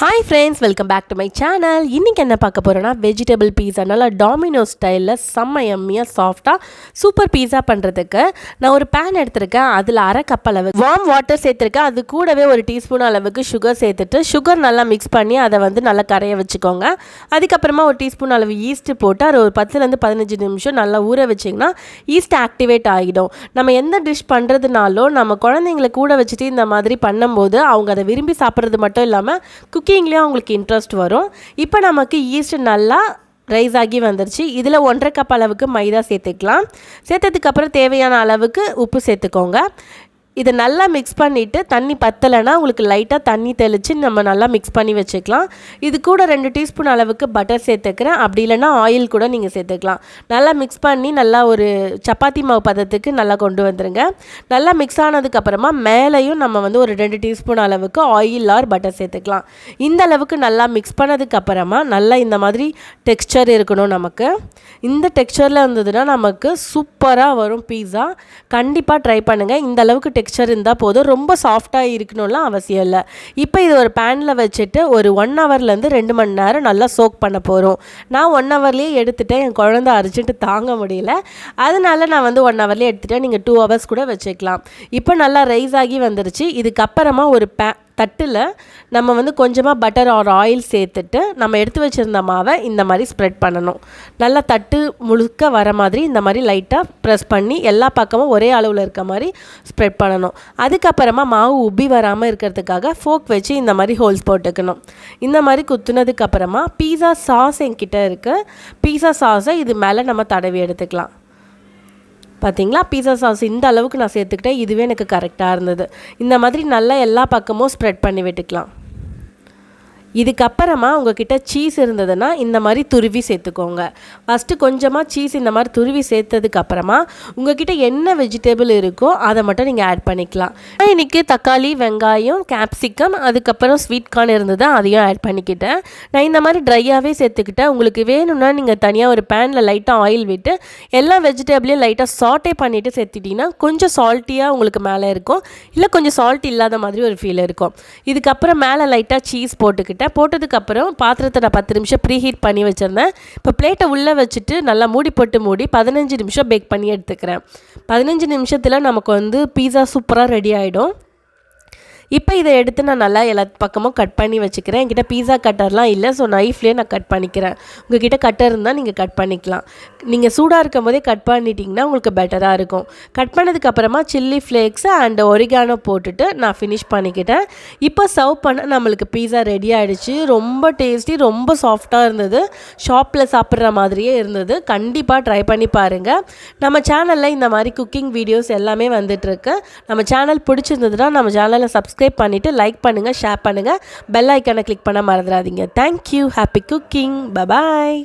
Hi friends welcome back to my channel இன்றைக்கி என்ன பார்க்க போகிறோன்னா வெஜிடபிள் பீஸா நல்லா டாமினோ ஸ்டைலில் செம்ம எம்மியாக சாஃப்டாக சூப்பர் பீஸா பண்ணுறதுக்கு நான் ஒரு பேன் எடுத்திருக்கேன். அதில் அரை கப் அளவு வார்ம் வாட்டர் சேர்த்துருக்கேன். அது கூடவே ஒரு டீஸ்பூன் அளவுக்கு சுகர் சேர்த்துட்டு சுகர் நல்லா மிக்ஸ் பண்ணி அதை வந்து நல்லா கரைய வச்சுக்கோங்க. அதுக்கப்புறமா ஒரு டீஸ்பூன் அளவு ஈஸ்ட்டு போட்டு அது ஒரு பத்துலேருந்து பதினஞ்சு நிமிஷம் நல்லா ஊற வச்சிங்கன்னா ஈஸ்ட் ஆக்டிவேட் ஆகிடும். நம்ம எந்த டிஷ் பண்ணுறதுனாலும் நம்ம குழந்தைங்களை கூட வச்சுட்டு இந்த மாதிரி பண்ணும்போது அவங்க அதை விரும்பி சாப்பிட்றது மட்டும் இல்லாமல் குக் குக்கிங்லேயும் அவங்களுக்கு இன்ட்ரெஸ்ட் வரும். இப்போ நமக்கு ஈஸ்ட் நல்லா ரைஸ் ஆகி வந்துருச்சு. இதில் ஒன்றரை கப் அளவுக்கு மைதா சேர்த்துக்கலாம். சேர்த்ததுக்கப்புறம் தேவையான அளவுக்கு உப்பு சேர்த்துக்கோங்க. இதை நல்லா மிக்ஸ் பண்ணிவிட்டு தண்ணி பத்தலைன்னா உங்களுக்கு லைட்டாக தண்ணி தெளித்து நம்ம நல்லா மிக்ஸ் பண்ணி வச்சுக்கலாம். இது கூட ரெண்டு டீஸ்பூன் அளவுக்கு பட்டர் சேர்த்துக்கிறேன். அப்படி இல்லைன்னா ஆயில் கூட நீங்கள் சேர்த்துக்கலாம். நல்லா மிக்ஸ் பண்ணி நல்லா ஒரு சப்பாத்தி மாவு பதத்துக்கு நல்லா கொண்டு வந்துடுங்க நல்லா மிக்ஸ் ஆனதுக்கப்புறமா மேலேயும் நம்ம வந்து ஒரு ரெண்டு டீஸ்பூன் அளவுக்கு ஆயில் ஆர் பட்டர் சேர்த்துக்கலாம். இந்த அளவுக்கு நல்லா மிக்ஸ் பண்ணதுக்கப்புறமா நல்லா இந்த மாதிரி டெக்ஸ்சர் இருக்கணும் நமக்கு. இந்த டெக்ஸ்சரில் இருந்ததுன்னா நமக்கு சூப்பராக வரும் பீஸா கண்டிப்பாக ட்ரை பண்ணுங்கள் இந்த அளவுக்கு டெக்ஸ்சர் இருந்தால் போதும். ரொம்ப சாஃப்டாக இருக்கணும்லாம் அவசியம் இல்லை. இப்போ இது ஒரு பேனில் வச்சுட்டு ஒரு ஒன் ஹவர்லேருந்து ரெண்டு மணி நேரம் நல்லா சோக் பண்ண போகிறோம் நான் ஒன் ஹவர்லேயே எடுத்துட்டேன். என் குழந்த அரைச்சிட்டு தாங்க முடியல. அதனால நான் வந்து ஒன் ஹவர்லேயே எடுத்துட்டேன். நீங்கள் டூ ஹவர்ஸ் கூட வச்சுக்கலாம். இப்போ நல்லா ரைஸ் ஆகி வந்துருச்சு. இதுக்கப்புறமா ஒரு பே தட்டில் நம்ம வந்து கொஞ்சமாக பட்டர் ஆர் ஆயில் சேர்த்துட்டு நம்ம எடுத்து வச்சுருந்த மாவை இந்த மாதிரி ஸ்ப்ரெட் பண்ணணும். நல்லா தட்டு முழுக்க வர மாதிரி இந்த மாதிரி லைட்டாக ப்ரெஸ் பண்ணி எல்லா பக்கமும் ஒரே அளவில் இருக்க மாதிரி ஸ்ப்ரெட் பண்ணணும். அதுக்கப்புறமா மாவு உப்பி வராமல் இருக்கிறதுக்காக ஃபோக் வச்சு இந்த மாதிரி ஹோல்ஸ் போட்டுக்கணும். இந்த மாதிரி குத்துனதுக்கப்புறமா பீஸா சாஸ் என்கிட்ட இருக்குது பீஸா சாஸை இது மேலே நம்ம தடவி எடுத்துக்கலாம். பார்த்தீங்களா பீஸா சாஸ் இந்த அளவுக்கு நான் சேர்த்துக்கிட்டேன். இதுவே எனக்கு கரெக்டாக இருந்தது. இந்த மாதிரி நல்லா எல்லா பக்கமும் ஸ்ப்ரெட் பண்ணி விட்டுக்கலாம். இதுக்கப்புறமா உங்ககிட்ட சீஸ் இருந்ததுன்னா இந்த மாதிரி துருவி சேர்த்துக்கோங்க. ஃபஸ்ட்டு கொஞ்சமாக சீஸ் இந்த மாதிரி துருவி சேர்த்ததுக்கப்புறமா உங்ககிட்ட என்ன வெஜிடபிள் இருக்கோ அதை மட்டும் நீங்கள் ஆட் பண்ணிக்கலாம். இன்றைக்கி தக்காளி வெங்காயம் கேப்சிகம் அதுக்கப்புறம் ஸ்வீட் கார்ன் இருந்தது அதையும் ஆட் பண்ணிக்கிட்டேன். நான் இந்த மாதிரி ட்ரையாகவே சேர்த்துக்கிட்டேன். உங்களுக்கு வேணும்னா நீங்கள் தனியாக ஒரு பேனில் லைட்டாக ஆயில் விட்டு எல்லா வெஜிடபிளையும் லைட்டாக சாட்டே பண்ணிவிட்டு சேர்த்துட்டிங்கன்னா கொஞ்சம் சால்ட்டியாக உங்களுக்கு மேலே இருக்கும். இல்லை கொஞ்சம் சால்ட் இல்லாத மாதிரி ஒரு ஃபீல் இருக்கும். இதுக்கப்புறம் மேலே லைட்டாக சீஸ் போட்டுக்கிட்டேன். போட்டுக்கிட்டேன் போட்டதுக்கப்புறம் பாத்திரத்தை நான் பத்து நிமிஷம் ப்ரீ ஹீட் பண்ணி வச்சுருந்தேன். இப்போ பிளேட்டை உள்ளே வச்சுட்டு நல்லா மூடி போட்டு மூடி பதினஞ்சு நிமிஷம் பேக் பண்ணி எடுத்துக்கிறேன். பதினஞ்சு நிமிஷத்தில் நமக்கு வந்து பீஸா சூப்பராக ரெடி ஆகிடும் இப்போ இதை எடுத்து நான் நல்லா எல்லா பக்கமும் கட் பண்ணி வச்சுக்கிறேன். என்கிட்ட பீஸா கட்டர்லாம் இல்லை ஸோ நைஃப்லேயே நான் கட் பண்ணிக்கிறேன். உங்ககிட்ட கட்டர் இருந்தால் நீங்கள் கட் பண்ணிக்கலாம். நீங்கள் சூடாக இருக்கும் போதே கட் பண்ணிட்டீங்கன்னா உங்களுக்கு பெட்டராக இருக்கும். கட் பண்ணதுக்கப்புறமா சில்லி ஃப்ளேக்ஸ் அண்ட் ஒரிகானோ போட்டுட்டு நான் ஃபினிஷ் பண்ணிக்கிட்டேன். இப்போ சர்வ் பண்ண நம்மளுக்கு பீஸா ரெடி ஆகிடுச்சு ரொம்ப டேஸ்டி ரொம்ப சாஃப்டாக இருந்தது. ஷாப்பில் சாப்பிட்ற மாதிரியே இருந்தது. கண்டிப்பாக ட்ரை பண்ணி பாருங்கள் நம்ம சேனலில் இந்த மாதிரி குக்கிங் வீடியோஸ் எல்லாமே வந்துட்டுருக்கு நம்ம சேனல் பிடிச்சிருந்ததுன்னா நம்ம சேனலில் சப்ஸ்கிரைப் சப்ஸ்கிரைப் பண்ணிவிட்டு லைக் பண்ணுங்கள் ஷேர் பண்ணுங்கள் பெல் ஐக்கானை கிளிக் பண்ண மறந்துடாதீங்க. Thank you happy cooking bye bye